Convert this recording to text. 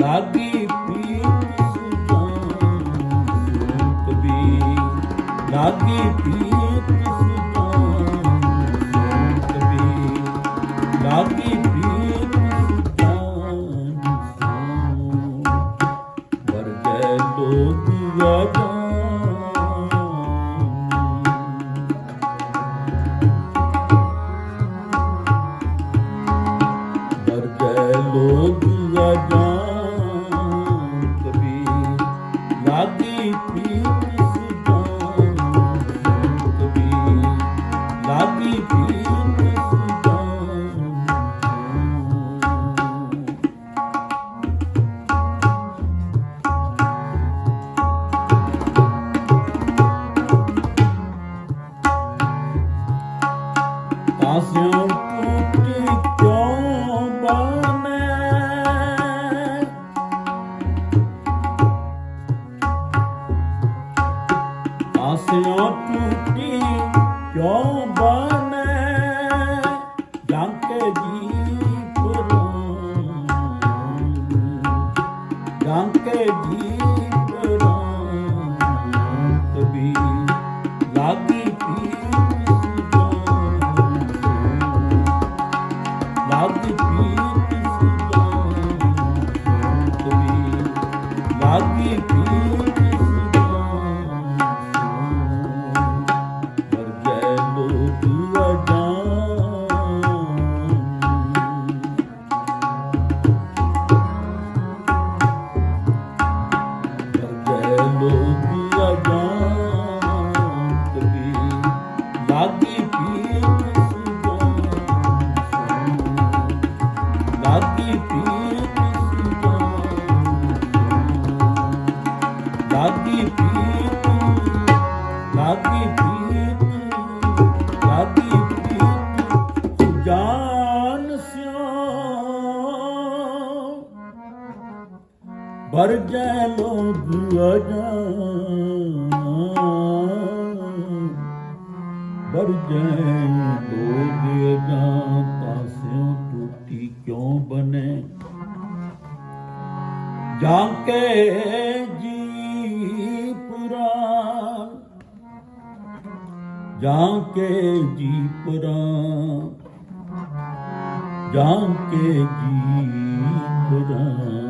ਲਾਗੀ ਪੀਤ ਸੁਜਾਨ ਕਬੀਰ ਲਾਗੀ ਪੀਤ ਸੁਜਾਨ ਕਬੀਰ ਲਾਗੀ ਪੀਤ ਸੁਜਾਨ ਵਰਗੈ ਲੋਕ ਵਾਜਾਨ ਲਾਗੀ ਪੀਤ ਸੁਜਾਨ ਕਬੀਰ ਲਾਗੀ ਪੀਤ ਸੁਜਾਨ ਕਾਸਿਓ ਕਾਸਿਓ ਟੂਟੀ ਕਿਉਂ ਬਨੇ ਲਾਗੀ ਪੀਰ ਲਾਗੀ ਪੀਰ ਸੁਜਾਨ ਸਿਓ ਵਰਜੈ ਲੋਗ ਅਜਾਨ ਵਰਜੈ ਲੋਗ ਪਾਸਿਓ ਟੂਟੀ ਕਿਉਂ ਬਨੇ ਜਾਂ ਕੇ ਜਾਂ ਕੇ ਜੀ ਪੁਰਾਨ ਜਾਂ ਕੇ ਜੀ ਪੁਰਾਨ